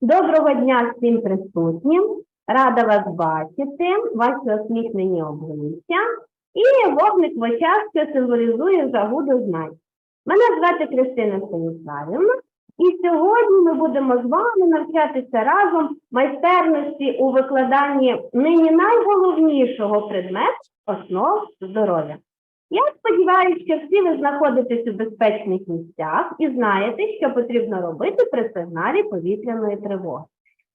Доброго дня всім присутнім. Рада вас бачити, ваші осміхнені обличчя і вогник в очах, що символізує загуду знань. Мене звати Кристина Станіславівна, і сьогодні ми будемо з вами навчатися разом майстерності у викладанні нині найголовнішого предмету основ здоров'я. Я сподіваюся, що всі ви знаходитесь у безпечних місцях і знаєте, що потрібно робити при сигналі повітряної тривоги.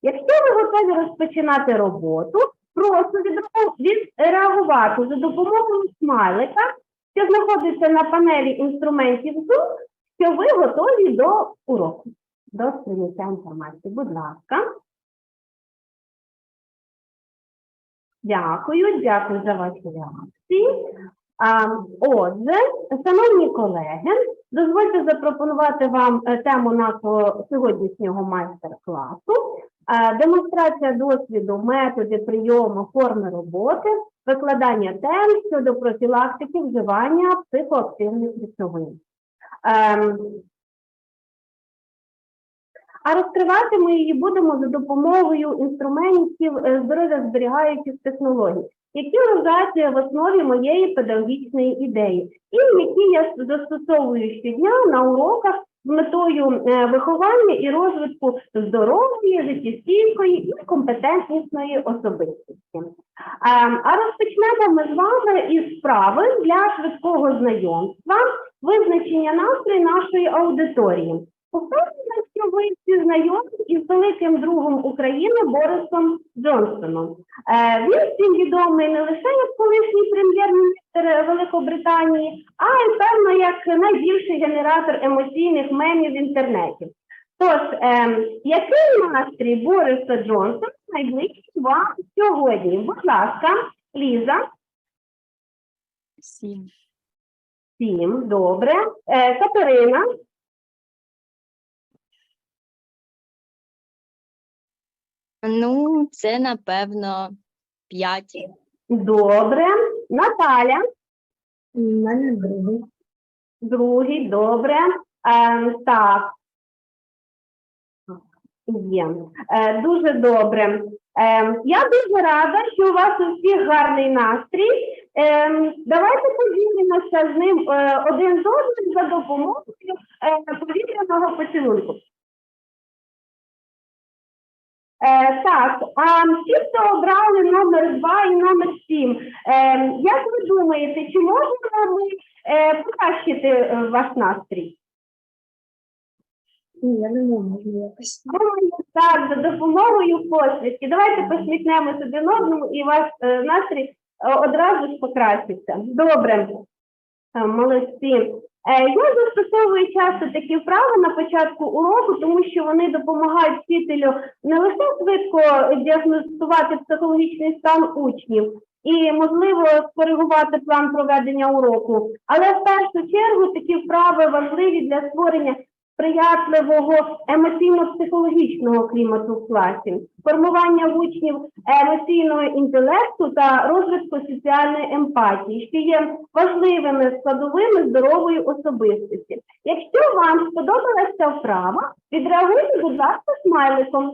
Якщо ви готові розпочинати роботу, відреагу- відреагувати за допомогою смайлика, що знаходиться на панелі інструментів Zoom, що ви готові до уроку, до сприйняття інформації. Будь ласка. Дякую, дякую за ваші реакції. Отже, шановні колеги, дозвольте запропонувати вам е, тему нашого сьогоднішнього майстер-класу. Е, Демонстрація досвіду, методи, прийому, форми роботи, викладання тем щодо профілактики вживання психоактивних речовин. Ем, А розкривати ми її будемо за допомогою інструментів е, здоров'я зберігаючих технологій які лежать в основі моєї педагогічної ідеї, і які я застосовую щодня на уроках з метою е, виховання і розвитку здорової, життєстійкої і компетентнісної особистості. Е, А розпочнемо ми з вами із справи для швидкого знайомства, визначення настрою нашої аудиторії. Впевнена, що ви всі знайомі із великим другом України Борисом Джонсоном. Е, Він всім відомий не лише як колишній прем'єр-міністр Великобританії, а й певно як найбільший генератор емоційних мемів в інтернеті. Тож, е, який настрій Бориса Джонсона найближчий вам сьогодні? Будь ласка, Ліза, Сім. всім добре. Е, Катерина, Ну, це напевно п'ять. добре. Наталя, У мене другий. другий, добре. Е, так. Є. Е, дуже добре. Е, я дуже рада, що у вас у всіх гарний настрій. Е, давайте поділимося з ним е, один з одним за допомогою е, повітряного поцілунку. Е, так, а ті, хто обрали номер 2 і номер 7, е, як ви думаєте, чи можемо ми е, покращити е, ваш настрій? Ні, я не можу якось. Думаю, так, за допомогою посмішки. Давайте посміхнемося один одному і ваш е, настрій е, одразу ж покращиться. Добре, Е, молодці. Е, я застосовую часто такі вправи на початку уроку, тому що вони допомагають вчителю не лише швидко діагностувати психологічний стан учнів і, можливо, скоригувати план проведення уроку, але в першу чергу такі вправи важливі для створення сприятливого емоційно-психологічного клімату в класі, формування учнів емоційного інтелекту та розвитку соціальної емпатії, що є важливими складовими здорової особистості. Якщо вам сподобалася вправа, відреагуйте, будь ласка, смайликом.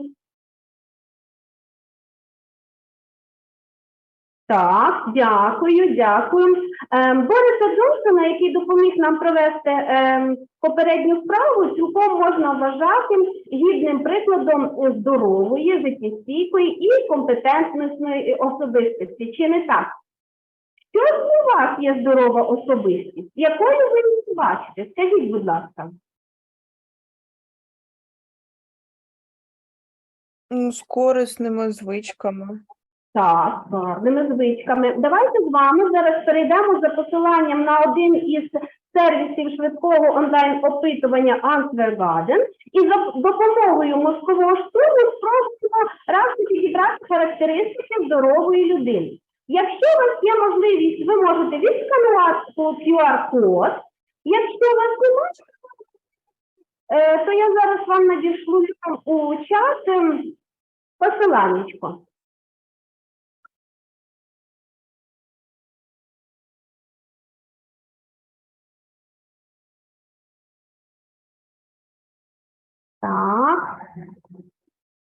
Так, дякую, дякую. Ем, Бориса Джонсона, який допоміг нам провести ем, попередню вправу, цілком можна вважати гідним прикладом здорової, життєстійкої і компетентності особистості. Чи не так? Що ж у вас є здорова особистість? Якою ви її бачите? Скажіть, будь ласка. З корисними звичками. Так, гарними звичками. Давайте з вами зараз перейдемо за посиланням на один із сервісів швидкого онлайн-опитування Answer Garden і за допомогою мозкового штурму спробуємо разом підібрати характеристики здорової людини. Якщо у вас є можливість, ви можете відсканувати QR-код. Якщо у вас немає, е, то я зараз вам надішлю у чат ем, посиланнячко.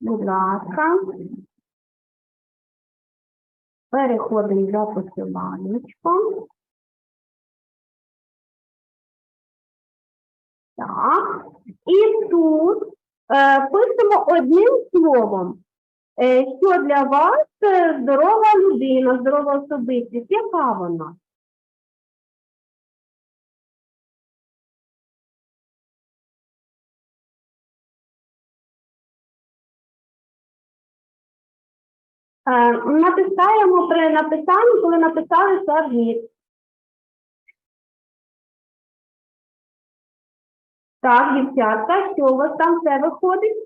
Будь ласка. Переходимо за посиланнячком. Так. І тут е, пишемо одним словом, е, що для вас е, здорова людина, здорова особистість. Яка вона? Е, Написаємо при написанні, коли написали submit. Так, дівчатка, що у вас там все виходить?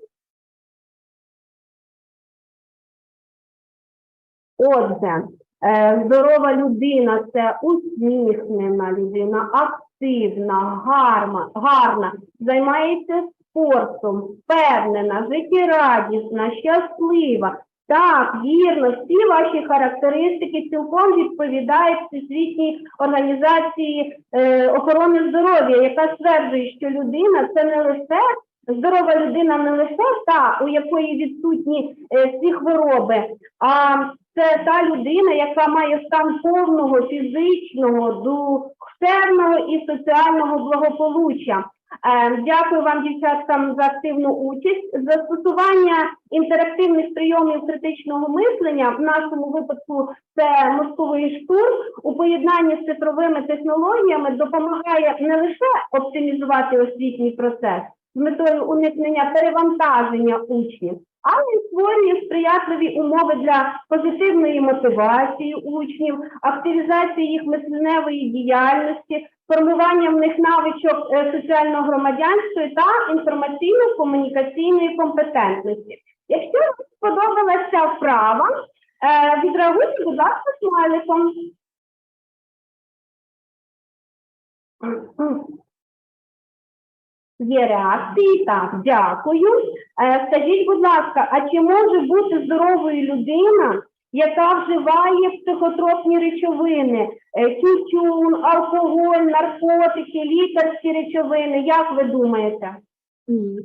Отже, е, здорова людина це усміхнена людина, активна, гарна, гарна, займається спортом, впевнена, життєрадісна, щаслива. Так, вірно, всі ваші характеристики цілком відповідають Всесвітній організації е, охорони здоров'я, яка стверджує, що людина це не лише здорова людина, не лише та, у якої відсутні е, всі хвороби, а це та людина, яка має стан повного фізичного, душевного і соціального благополуччя. Е, Дякую вам, дівчаткам, за активну участь. Застосування інтерактивних прийомів критичного мислення в нашому випадку це мозковий штурм у поєднанні з цифровими технологіями допомагає не лише оптимізувати освітній процес з метою уникнення перевантаження учнів, але й створює сприятливі умови для позитивної мотивації учнів, активізації їх мисленневої діяльності, формування в них навичок е, соціального громадянства та інформаційно-комунікаційної компетентності. Якщо вам сподобалася вправа, е, відреагуйте, будь ласка, смайликом. Є реакції, так, дякую. Е, Скажіть, будь ласка, а чи може бути здоровою людина, яка вживає психотропні речовини, е, тютюн, алкоголь, наркотики, лікарські речовини? Як ви думаєте? Ні.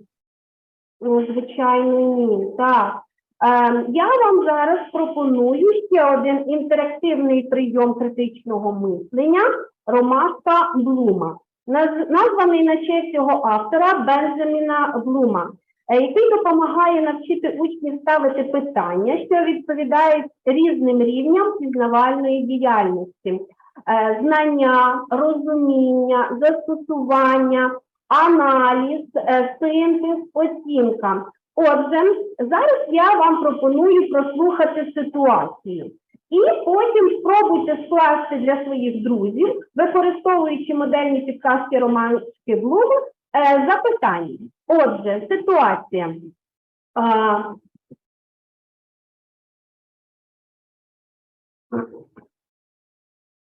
Ну, звичайно, ні. Так. Е, я вам зараз пропоную ще один інтерактивний прийом критичного мислення Ромаска Блума, названий на честь його автора Бенджаміна Блума, е, який допомагає навчити учнів ставити питання, що відповідають різним рівням пізнавальної діяльності. Е, Знання, розуміння, застосування, аналіз, е, синтез, оцінка. Отже, зараз я вам пропоную прослухати ситуацію. І потім спробуйте скласти для своїх друзів, використовуючи модельні підказки романські блуми, е, запитання. Отже, ситуація.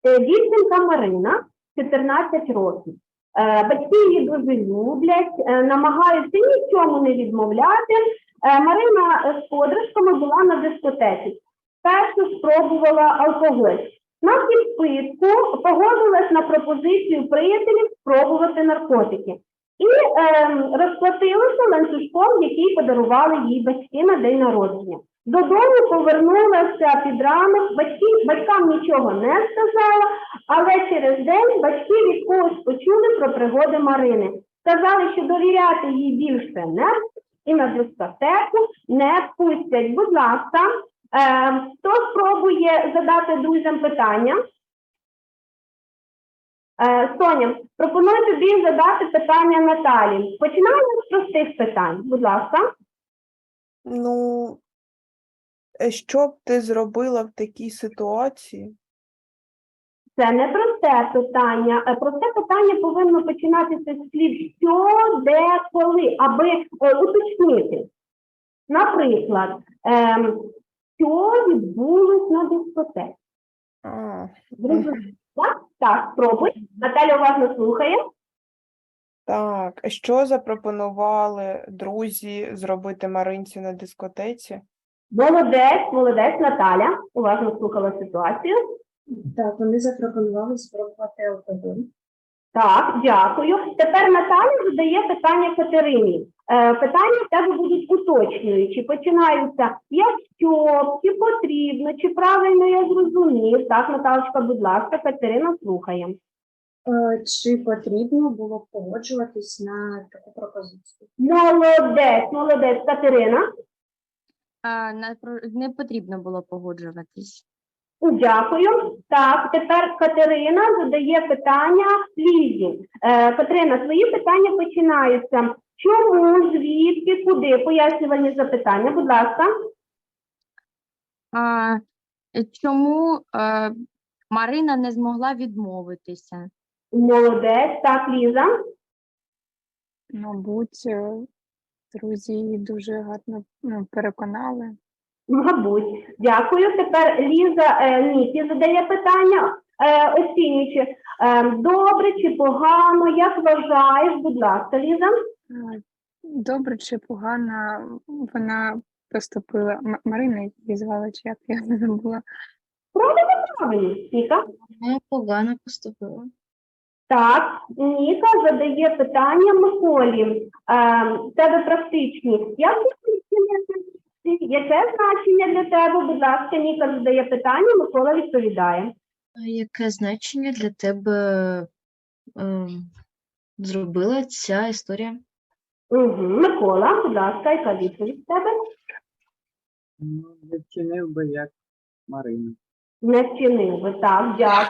Е, Дівчинка Марина, 14 років. Е, Батьки її дуже люблять, е, намагаються ні в чому не відмовляти. Е, Марина з подружками була на дискотеці. Першу спробувала алкоголь. На підпитку погодилась на пропозицію приятелів спробувати наркотики. І е, розплатилася ланцюжком, який подарували їй батьки на день народження. Додому повернулася під ранок, батьки, батькам нічого не сказала, але через день батьки від когось почули про пригоди Марини. Сказали, що довіряти їй більше не і на дискотеку не пустять. Будь ласка, хто спробує задати друзям питання? Е, Соня, пропоную тобі задати питання Наталі. Починаємо з простих питань. Будь ласка. Ну, е, що б ти зробила в такій ситуації? Це не просте питання. Е, Просте питання повинно починатися з слів що, де, коли, аби уточнити. Наприклад, ем, що відбулось на дискотеці? Зрозуміло? Так, так, спробуй. Наталя уважно слухає. так, що запропонували друзі зробити Маринці на дискотеці? Молодець, молодець, Наталя. Уважно слухала ситуацію. Так, вони запропонували спробувати алкоголь. Так, дякую. Тепер Наталя задає питання Катерині. Е, питання в тебе будуть уточнюючі. Починаються якщо, чи потрібно, чи правильно я зрозумів. Так, Наталочка, будь ласка, Катерина, слухаємо. Е, Чи потрібно було погоджуватись на таку пропозицію? Молодець, молодець, Катерина. А, на, не потрібно було погоджуватись. Дякую. Так, тепер Катерина задає питання Лізі. Е, Катерина, твої питання починаються. Чому, звідки, куди? Пояснювальні запитання, будь ласка. А, е, чому е, Марина не змогла відмовитися? Молодець, так, Ліза. Мабуть, е, друзі її дуже гарно ну, переконали. Мабуть, дякую. Тепер Ліза е, Нікі задає питання, е, оцінюючи, е, добре чи погано, як вважаєш, будь ласка, Ліза. Добре чи погано вона поступила. М- Марина її звала, чи як я не забула. Правильно, правильно, Ніка. Я погано поступила. Так, Ніка задає питання Миколі. Е, в тебе практичні. Як ти оцінюєш? Яке значення для тебе? Будь ласка, Ніка задає питання, Микола відповідає. Яке значення для тебе е, зробила ця історія? Угу. Микола, будь ласка, яка відповідь в тебе? Ну, не вчинив би як Марина. Не вчинив би, так, дякую.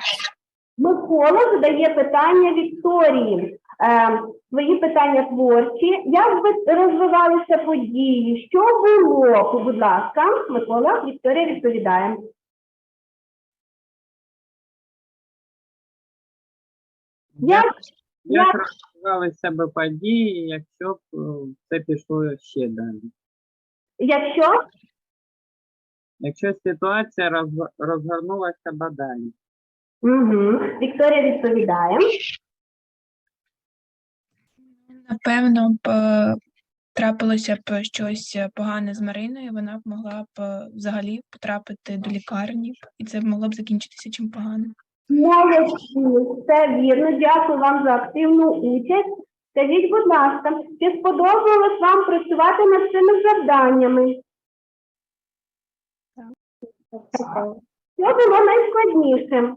Микола задає питання Вікторії. Е, свої питання творчі. Як би розвивалися події? Що було? Будь ласка, Микола, Вікторія відповідає. Як, Як розвивалися б події, якщо б е, це пішло ще далі? якщо Якщо ситуація розг- розгорнулася б далі. угу. Вікторія відповідає. Напевно, б трапилося б щось погане з Мариною, вона б могла б взагалі потрапити до лікарні, і це могло б закінчитися чим поганим. Молодці, все вірно. Дякую вам за активну участь. Скажіть, будь ласка, чи сподобалось вам працювати над цими завданнями? Так. Що було найскладніше?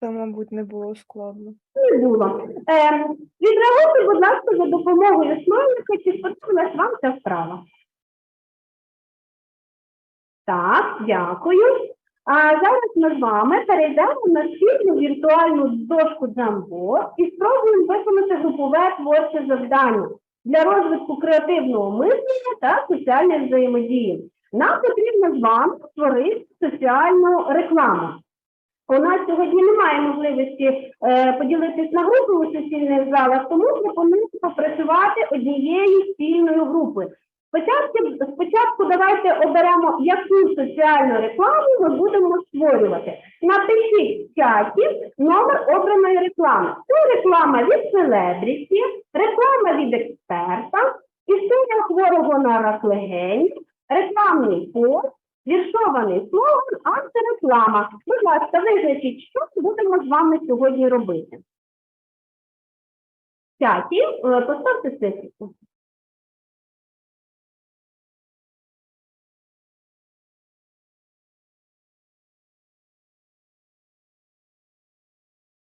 Це, мабуть, не було складно. Не було. Е, відреагуйте, будь ласка, за допомогою смайлика, чи сподобалась вам ця вправа. Так, дякую. А зараз ми з вами перейдемо на спільну віртуальну дошку Джамбо і спробуємо виконати групове творче завдання для розвитку креативного мислення та соціальної взаємодії. Нам потрібно з вами створити соціальну рекламу. У нас сьогодні немає можливості е, поділитись на групи у сесійних залах, тому пропоную попрацювати однією спільною групою. Спочатку, спочатку давайте оберемо, яку соціальну рекламу ми будемо створювати. Напишіть в чаті номер обраної реклами. Це реклама від селебріті, реклама від експерта, історія хворого на рак легенів, рекламний пост, віршований слоган, антиреклама. Будь ласка, визначіть, що будемо з вами сьогодні робити. Чаті е, поставте.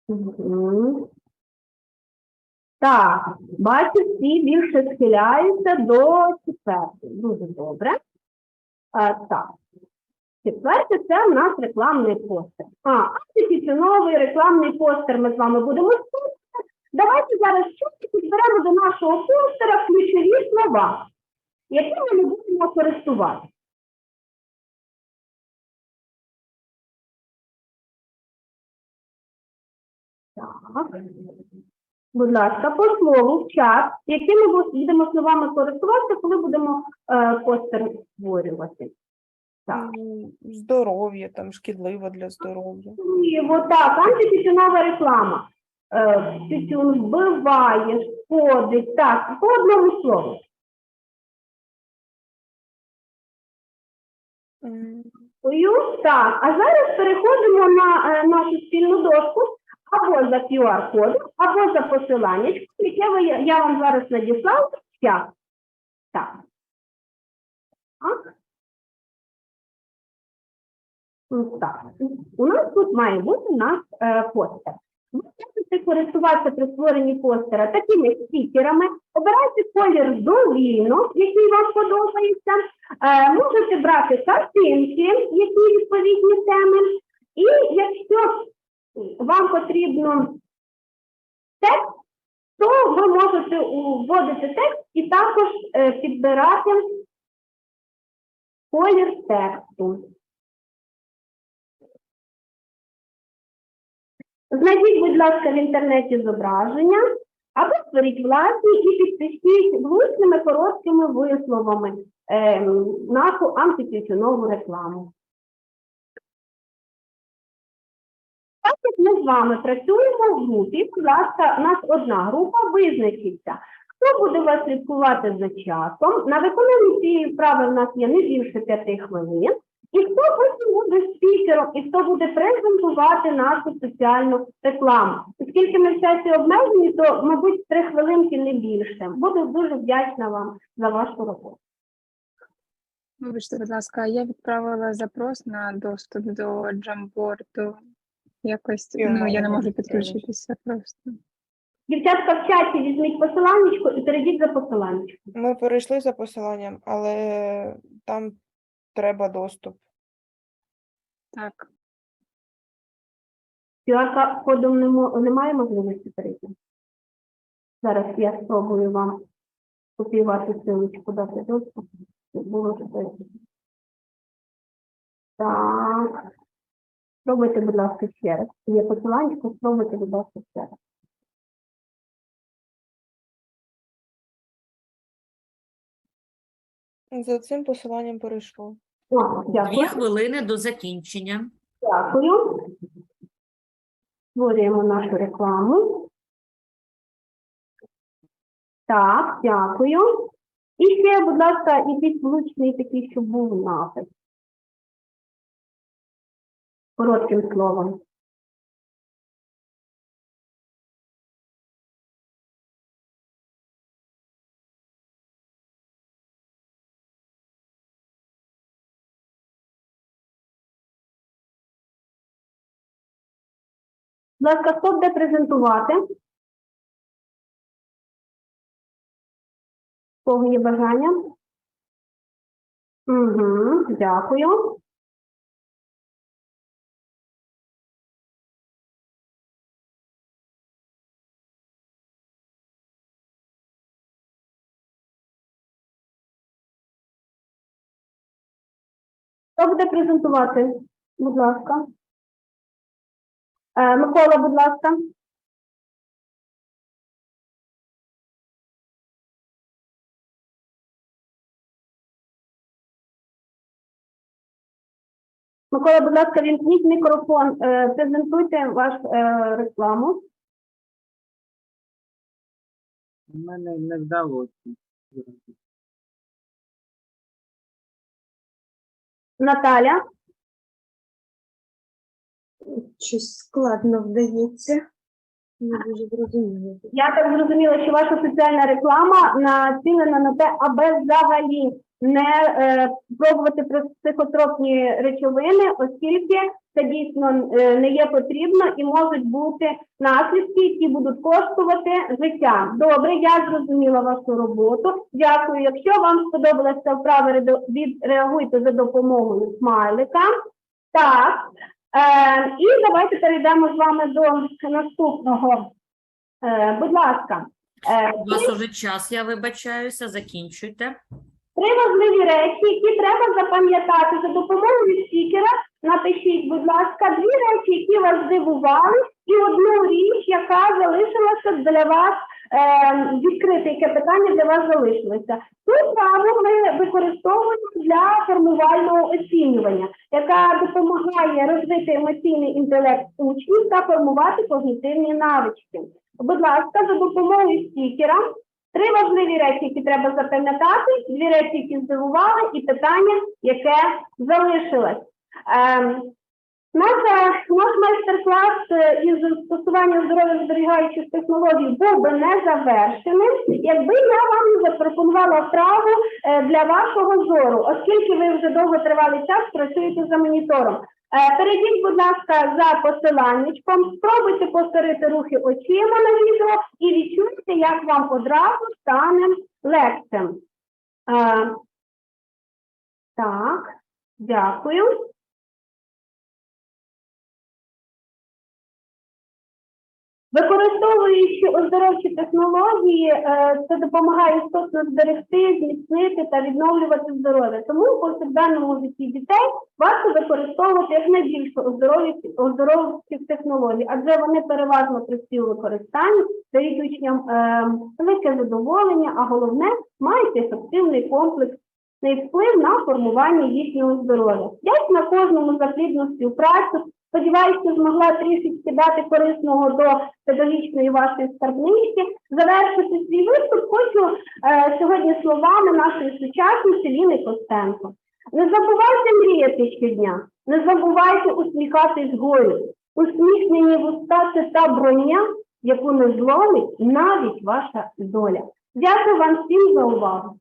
Мгм. Так, бачу, всі більше схиляються до четвертої. Дуже добре. А, так. Четверте це в нас рекламний постер. А, антитютюновий рекламний постер ми з вами будемо створювати. Давайте зараз щось підберемо до нашого постера ключові слова, якими ми будемо користуватися. Так. Будь ласка, по слову в чат, якими будемо словами користуватися, коли будемо е, постер створювати. Так. Ну, Здоров'я, там шкідливо для здоров'я. І отак, антитютюнова реклама. Е, Тютюн вбиває, шкодить. Так, по одному слову. Так, а зараз переходимо на е, нашу спільну дошку або за QR-кодом, або за посиланням, яке ви, я вам зараз надіслав. Так. Так. Ну, Так, у нас тут має бути наш е, постер. Ви можете користуватися при створенні постера такими стікерами, обирайте колір довільно, який вам подобається. Е, можете брати картинки, які відповідні теми. І якщо вам потрібно текст, то ви можете вводити текст і також е, підбирати колір тексту. Знайдіть, будь ласка, в інтернеті зображення, або створіть власні і підпишіть влучними короткими висловами е, нашу антитютюнову рекламу. Так як ми з вами працюємо в групі, будь ласка, у нас одна група визначиться. Хто буде вас слідкувати за часом? На виконанні цієї вправи в нас є не більше п'яти хвилин. І хто потім буде спікером, і хто буде презентувати нашу соціальну рекламу. Оскільки ми в часі обмежені, то, мабуть, три хвилинки не більше. Буду дуже вдячна вам за вашу роботу. Вибачте, будь ласка, я відправила запрос на доступ до джамборду. Якось Я ну я не можу підключитися просто. Дівчатка в чаті візьміть посиланнячко і перейдіть за посиланнячко. Ми перейшли за посиланням, але там треба доступ. Так. QR кодом не мо- немає можливості перейти. Зараз я спробую вам копіювати силочку дати доступ. щоб Було. Так. Спробуйте, будь ласка, ще раз. Є посилання, спробуйте, будь ласка, ще раз. За цим посиланням перейшло. О, Дві дякую. хвилини до закінчення. Дякую. Створюємо нашу рекламу. Так, дякую. І ще, будь ласка, якийсь влучний такий, щоб був напис. Коротким словом. Будь ласка, хто буде презентувати? Є бажання? Угу, дякую. Хто буде презентувати? Будь ласка. Е, Микола, будь ласка. Микола, будь ласка, вімкніть мікрофон, е, презентуйте вашу е, рекламу. У мене не вдалося. Наталя, Щось складно вдається. Не дуже зрозуміло. я так зрозуміла, що ваша соціальна реклама націлена на те, аби взагалі не е, пробувати про психотропні речовини, оскільки це дійсно е, не є потрібно і можуть бути наслідки, які будуть коштувати життя. Добре, я зрозуміла вашу роботу. Дякую. Якщо вам сподобалася вправа, відреагуйте за допомогою смайлика. Так. Е, і давайте перейдемо з вами до наступного. Е, будь ласка, е, У вас уже час, я вибачаюся, закінчуйте. Три важливі речі, які треба запам'ятати за допомогою стікера. Напишіть, будь ласка, дві речі, які вас здивували, і одну річ, яка залишилася для вас е, відкрите, яке питання для вас залишилося. Цю справу ми використовуємо для формувального оцінювання, яка допомагає розвити емоційний інтелект учнів та формувати когнітивні навички. Будь ласка, за допомогою стікера Три важливі речі, які треба запам'ятати, дві речі, які здивували, і питання, яке залишилось. Ем, Наша, наш майстер-клас е, із застосування здоров'я зберігаючих технологій був би не завершеним, якби я вам запропонувала вправу е, для вашого зору, оскільки ви вже довготривалий час працюєте за монітором. Е, Перейдіть, будь ласка, за посиланнячком, спробуйте повторити рухи очима на відео і відчуйте, як вам одразу стане легше. Е, Так, дякую. Використовуючи оздоровчі технології, е, це допомагає істотно зберегти, зміцнити та відновлювати здоров'я. Тому в повсякденному житті дітей варто використовувати якнайбільше оздоровчих, технологій, адже вони переважно у використанні, дають учням е, велике задоволення, а головне мають ефективний комплекс вплив на формування їхнього здоров'я. Вдячна кожному за плідну співпрацю. Сподіваюся, змогла трішечки дати корисного до педагогічної вашої скарбнички. Завершити свій виступ хочу е, сьогодні словами нашої сучасниці Ліни Костенко. Не забувайте мріяти щодня, не забувайте усміхатись горі. Усміхнені вуста це та броня, яку не зломить навіть ваша доля. Дякую вам всім за увагу.